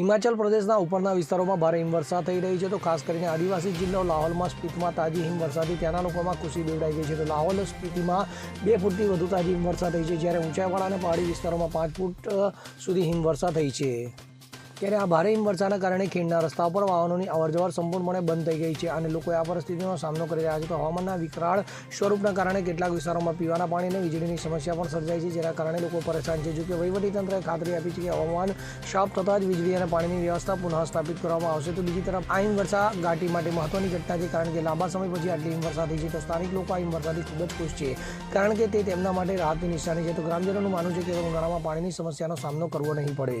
હિમાચલ પ્રદેશના ઉપરના વિસ્તારોમાં ભારે હિમવર્ષા થઈ રહી છે તો ખાસ કરીને આદિવાસી જિલ્લો લાહોલમાં સ્પીતિમાં તાજી હિમવર્ષાથી ત્યાંના લોકોમાં ખુશી દેવડાઈ ગઈ છે તો લાહોલ સ્પીતિમાં બે ફૂટથી વધુ તાજી હિમવર્ષા થઈ છે જ્યારે ઊંચાઈવાળા અને પહાડી વિસ્તારોમાં પાંચ ફૂટ સુધી હિમવર્ષા થઈ છે. ત્યારે આ ભારે હિમવર્ષાના કારણે ખીણના રસ્તા પર વાહનોની અવરજવર સંપૂર્ણપણે બંધ થઈ ગઈ છે અને લોકો આ પરિસ્થિતિનો સામનો કરી રહ્યા છે. તો હવામાનના વિકરાળ સ્વરૂપના કારણે કેટલાક વિસ્તારોમાં પીવાના પાણી અને વીજળીની સમસ્યા પણ સર્જાઈ છે, જેના કારણે લોકો પરેશાન છે. જોકે વહીવટીતંત્રએ ખાતરી આપી છે કે હવામાન સાફ થતાં જ વીજળી અને પાણીની વ્યવસ્થા પુનઃ સ્થાપિત કરવામાં આવશે. તો બીજી તરફ, આ હિમવર્ષા ઘાટી માટે મહત્વની ઘટના છે, કારણ કે લાંબા સમય પછી આટલી હિમવર્ષા થઈ છે. તો સ્થાનિક લોકો આ હિમવર્ષાથી ખૂબ જ ખુશ છે, કારણ કે તે તેમના માટે રાહતની નિશાની છે. તો ગ્રામજનોનું માનવું છે કે ઉનાળામાં પાણીની સમસ્યાનો સામનો કરવો નહીં પડે.